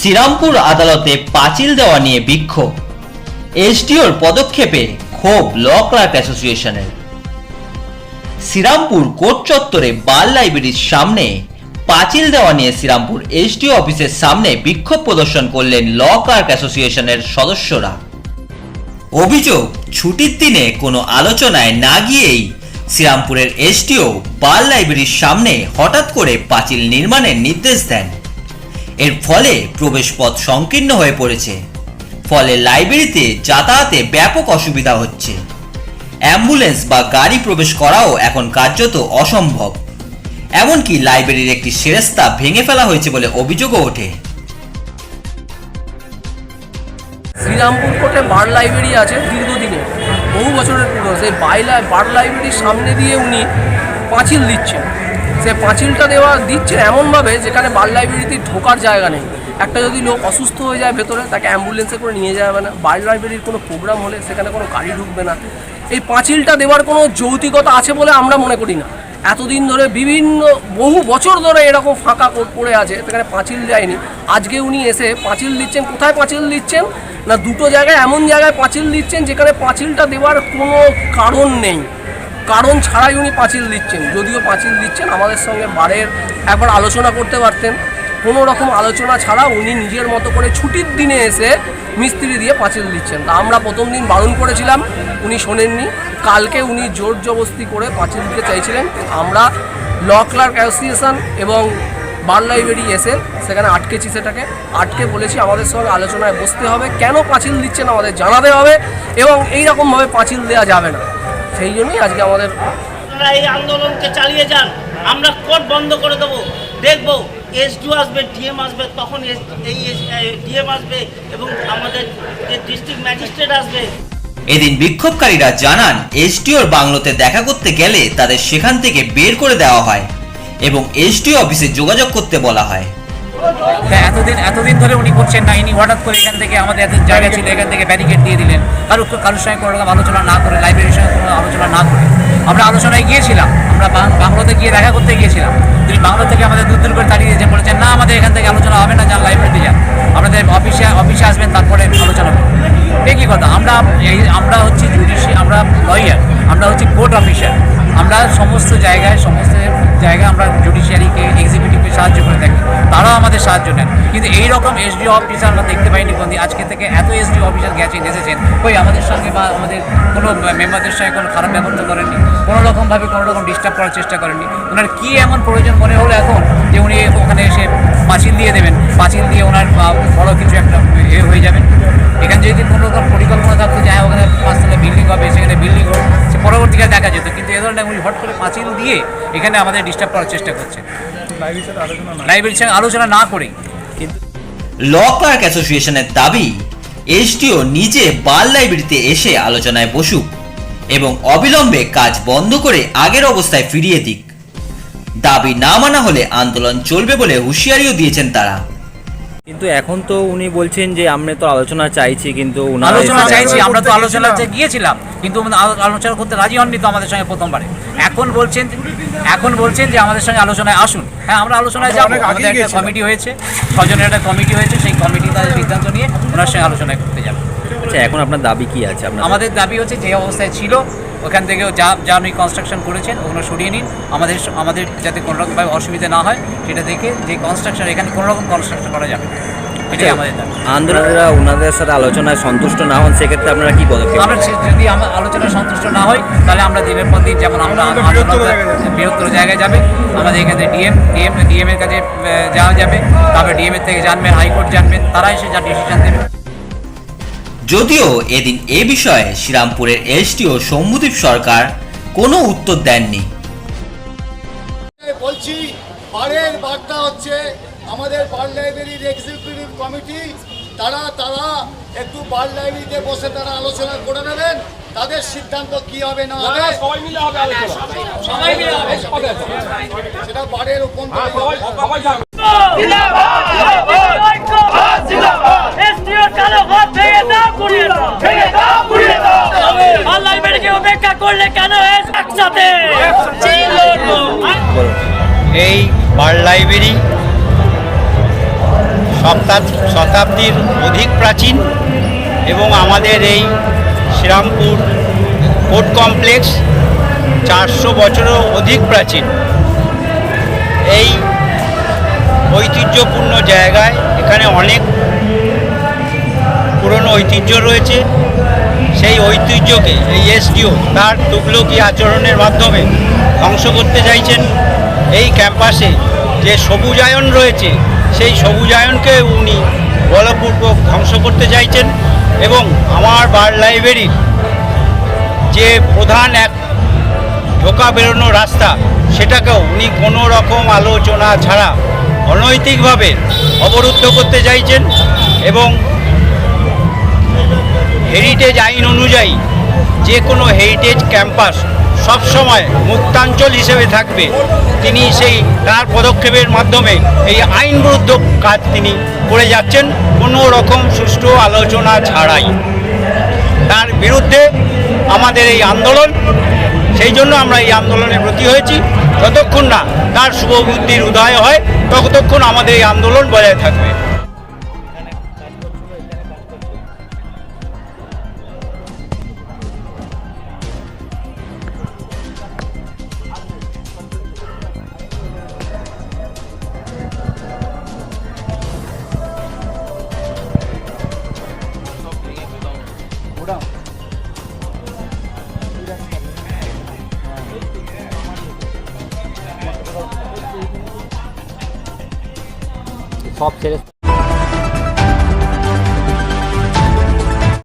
শ্রীরামপুর আদালতে পাঁচিল দেওয়া নিয়ে বিক্ষোভ। এসডিওর পদক্ষেপে ক্ষোভ ল ক্লার্ক অ্যাসোসিয়েশনের। শ্রীরামপুর কোর্ট চত্বরে বাল লাইব্রেরির সামনে পাঁচিল দেওয়া নিয়ে শ্রীরামপুর এসডিও অফিসের সামনে বিক্ষোভ প্রদর্শন করলেন ল ক্লার্ক অ্যাসোসিয়েশনের সদস্যরা। অভিযোগ, ছুটির দিনে কোনো আলোচনায় না গিয়েই শ্রীরামপুরের এসডিও বাল লাইব্রেরির সামনে হঠাৎ করে পাঁচিল নির্মাণের নির্দেশ দেন। এর ফলে প্রবেশপথ সংকীর্ণ হয়ে পড়েছে। ফলে লাইব্রেরিতে যাতায়াতে ব্যাপক অসুবিধা হচ্ছে। অ্যাম্বুলেন্স বা গাড়ি প্রবেশ করাও এখন কার্যত অসম্ভব। এমনকি লাইব্রেরির একটি সেরেস্তা ভেঙে ফেলা হয়েছে বলে অভিযোগও ওঠে। শ্রীরামপুর কোর্টে বার লাইব্রেরি আছে দীর্ঘদিনে। বহু বছরের পুরনো। সেই বাইলা বার লাইব্রেরির সামনে দিয়ে উনি পাঁচিল দিচ্ছেন। সে পাঁচিলটা দেওয়া দিচ্ছে এমনভাবে যেখানে বাল লাইব্রেরিতে ঢোকার জায়গা নেই। একটা যদি লোক অসুস্থ হয়ে যায় ভেতরে, তাকে অ্যাম্বুলেন্সে করে নিয়ে যাবে না। বার লাইব্রেরির কোনো প্রোগ্রাম হলে সেখানে কোনো গাড়ি ঢুকবে না। এই পাঁচিলটা দেওয়ার কোনো যৌতিকতা আছে বলে আমরা মনে করি না। এতদিন ধরে বিভিন্ন, বহু বছর ধরে এরকম ফাঁকা পড়ে আছে, সেখানে পাঁচিল যায়নি। আজকে উনি এসে পাঁচিল দিচ্ছেন। কোথায় পাঁচিল দিচ্ছেন? না দুটো জায়গায়, এমন জায়গায় পাঁচিল দিচ্ছেন যেখানে পাঁচিলটা দেওয়ার কোনো কারণ নেই। কারণ ছাড়াই উনি পাঁচিল দিচ্ছেন। যদিও পাঁচিল দিচ্ছেন, আমাদের সঙ্গে বারের একবার আলোচনা করতে পারতেন। কোনো রকম আলোচনা ছাড়া উনি নিজের মতো করে ছুটির দিনে এসে মিস্ত্রি দিয়ে পাঁচিল দিচ্ছেন। তা আমরা প্রথম দিন বারণ করেছিলাম, উনি শোনেননি। কালকে উনি জোর জবস্তি করে পাঁচিল দিতে চাইছিলেন। আমরা ল ক্লার্ক অ্যাসোসিয়েশন এবং বার লাইব্রেরি এসে সেখানে আটকেছি সেটাকে। আটকে বলেছি, আমাদের সঙ্গে আলোচনায় বসতে হবে। কেন পাঁচিল দিচ্ছেন আমাদের জানাতে হবে এবং এই রকমভাবে পাঁচিল দেওয়া যাবে না। সেই জন্যই আজকে আমাদের আপনারা এই আন্দোলনকে চালিয়ে যান। আমরা কোর্ট বন্ধ করে দেবো। দেখব এসডিও আসবে ডিএম আসবে তখন এস- এই ডিএম আসবে এবং আমাদের যে ডিস্ট্রিক্ট ম্যাজিস্ট্রেট আসবে। এদিন বিক্ষোভকারীরা জানান এসডিওর বাংলোতে দেখা করতে গেলে তাদের সেখান থেকে বের করে দেওয়া হয় এবং এসডিও অফিসে যোগাযোগ করতে বলা হ্যাঁ। এতদিন এতদিন ধরে উনি করছেন না। ইনি হঠাৎ করে এখান থেকে আমাদের এত জায়গা ছিল, এখান থেকে ব্যারিকেড দিয়ে দিলেন। কারও কারোর সঙ্গে কোনো রকম আলোচনা না করে লাইব্রেরির সঙ্গে কোনো আলোচনা না করে। আমরা আলোচনায় গিয়েছিলাম। আমরা বাংলোতে গিয়ে দেখা করতে গিয়েছিলাম। তিনি বাংলো থেকে আমাদের দূর দূর করে তাড়িয়ে দিয়েছেন, বলেছেন, না, আমাদের এখান থেকে আলোচনা হবে না, যান লাইব্রেরিতে যান। আমাদের অফিসে অফিসে আসবেন, তারপরে আলোচনা হবে একই কথা? আমরা এই আমরা হচ্ছি জুডিশি আমরা লয়ার আমরা হচ্ছি কোর্ট অফিসার আমরা সমস্ত জায়গায়, সমস্ত জায়গায় আমরা জুডিশিয়ারিকে এক্সিকিউটিভকে সাহায্য করে থাকি, তারাও আমাদের সাহায্য নেন। কিন্তু এই রকম এসডিও অফিসার আমরা দেখতে পাইনি কোনদিন। আজকে থেকে এত এসডিও অফিসার গেছেন এসেছেন। ওই আমাদের সঙ্গে বা আমাদের কোনো মেম্বারদের সঙ্গে কোনো খারাপ ব্যবহার করেননি? কোনো রকমভাবে কোনো রকম ডিস্টার্ব করার চেষ্টা করেননি? ওনার কী এমন প্রয়োজন মনে হলো এখন যে উনি ওখানে এসে পাঁচিল দিয়ে দেবেন? পাঁচিল দিয়ে ওনার বড় কিছু একটা হয়ে যাবেন এখানে যদি কোনো রকম পরিকল্পনা থাকতো যে হ্যাঁ ওখানে পাঁচতলা বিল্ডিং হবে সেখানে বিল্ডিং হোক সে পরবর্তীকালে দেখা যেত। কিন্তু এ ধরনের উনি হট করে পাঁচিল দিয়ে এখানে আমাদের ডিস্টার্ব করার চেষ্টা করছে। লাইব্রেরির সঙ্গে আলোচনা না। করেই। কিন্তু ল ক্লার্ক অ্যাসোসিয়েশনের দাবি এসডিও নিজে বাল লাইব্রেরিতে এসে আলোচনায় বসুক এবং অবিলম্বে কাজ বন্ধ করে আগের অবস্থায় ফিরিয়ে দিক। দাবি না মানা হলে আন্দোলন চলবে বলে হুঁশিয়ারিও দিয়েছেন তারা। কিন্তু এখন তো উনি বলছেন যে আমরা তো আলোচনা চাইছি কিন্তু আলোচনা চাইছি আমরা তো আলোচনাতে গিয়েছিলাম কিন্তু আলোচনা করতে রাজি হননি তো আমাদের সঙ্গে প্রথমবারে। এখন বলছেন এখন বলছেন যে আমাদের সঙ্গে আলোচনায় আসুন। হ্যাঁ আমরা আলোচনায় যাব। আমাদের একটা কমিটি হয়েছে ছজনের একটা কমিটি হয়েছে সেই কমিটি তাদের সিদ্ধান্ত নিয়ে ওনার সঙ্গে আলোচনায় করতে যাবে। আচ্ছা এখন আপনার দাবি কি আছে? আপনার আমাদের দাবি হচ্ছে যে অবস্থায় ছিল ওখান থেকেও যা যা আপনি কনস্ট্রাকশন করেছেন ওগুলো সরিয়ে নিন। আমাদের আমাদের যাতে কোনো রকমভাবে অসুবিধা না হয় সেটা দেখে যে কনস্ট্রাকশন এখানে কোনো রকম কনস্ট্রাকশন করা যাবে। আমাদের আন্দোলনরা ওনাদের সাথে আলোচনায় সন্তুষ্ট না হন সেক্ষেত্রে আপনারা কি পদক্ষেপ আমরা যদি আমরা আলোচনায় সন্তুষ্ট না হই তাহলে আমরা দিনের পর দিন যেমন আমরা বৃহত্তর জায়গায় যাবে। আমাদের এখানে ডিএম ডিএম ডিএম এর কাছে যাওয়া যাবে। তারপরে ডিএম এর থেকে জানবেন হাইকোর্ট জানবেন তারা এসে যা ডিসিশন দেবে। যদিও এদিন এ বিষয়ে শ্রীরামপুরের এসডিও শম্ভুদীপ সরকার কোনো উত্তর দেননি। বলছি বারের বার্তা হচ্ছে আমাদের বার লাইব্রেরির এক্সিকিউটিভ কমিটি তারা তারা একটু বার লাইব্রেরিতে বসে তারা আলোচনা করে নেবেন তাদের সিদ্ধান্ত কি হবে না হবে সেটা বারের উপর উপেক্ষা করলে কেন একসাথে? এই বার লাইব্রেরি শতাব- শতাব্দীর অধিক প্রাচীন এবং আমাদের এই শ্রীরামপুর কোর্ট কমপ্লেক্স চারশো বছরও অধিক প্রাচীন। এই ঐতিহ্যপূর্ণ জায়গায় এখানে অনেক পুরনো ঐতিহ্য রয়েছে, সেই ঐতিহ্যকে, এই এসডিও, তার তুগলকি আচরণের মাধ্যমে ধ্বংস করতে চাইছেন এই ক্যাম্পাসে যে সবুজায়ন রয়েছে, সেই সবুজায়নকে উনি বলপূর্বক ধ্বংস করতে চাইছেন এবং আমার বার লাইব্রেরির যে প্রধান এক ঢোকা বেরোনো রাস্তা, সেটাকেও উনি কোনো রকম আলোচনা ছাড়া অনৈতিকভাবে অবরুদ্ধ করতে চাইছেন এবং হেরিটেজ আইন অনুযায়ী যে কোনো হেরিটেজ ক্যাম্পাস সবসময় মুক্তাঞ্চল হিসেবে থাকবে। তিনি সেই তার পদক্ষেপের মাধ্যমে এই আইন বিরুদ্ধ কাজ তিনি করে যাচ্ছেন, কোনো রকম সুষ্ঠু আলোচনা ছাড়াই। তার বিরুদ্ধে আমাদের এই আন্দোলন, সেই জন্য আমরা এই আন্দোলনে ব্রতী হয়েছি। যতক্ষণ না তার শুভবুদ্ধির উদয় হয়, ততক্ষণ আমাদের এই আন্দোলন বজায় থাকবে। সব ছেড়ে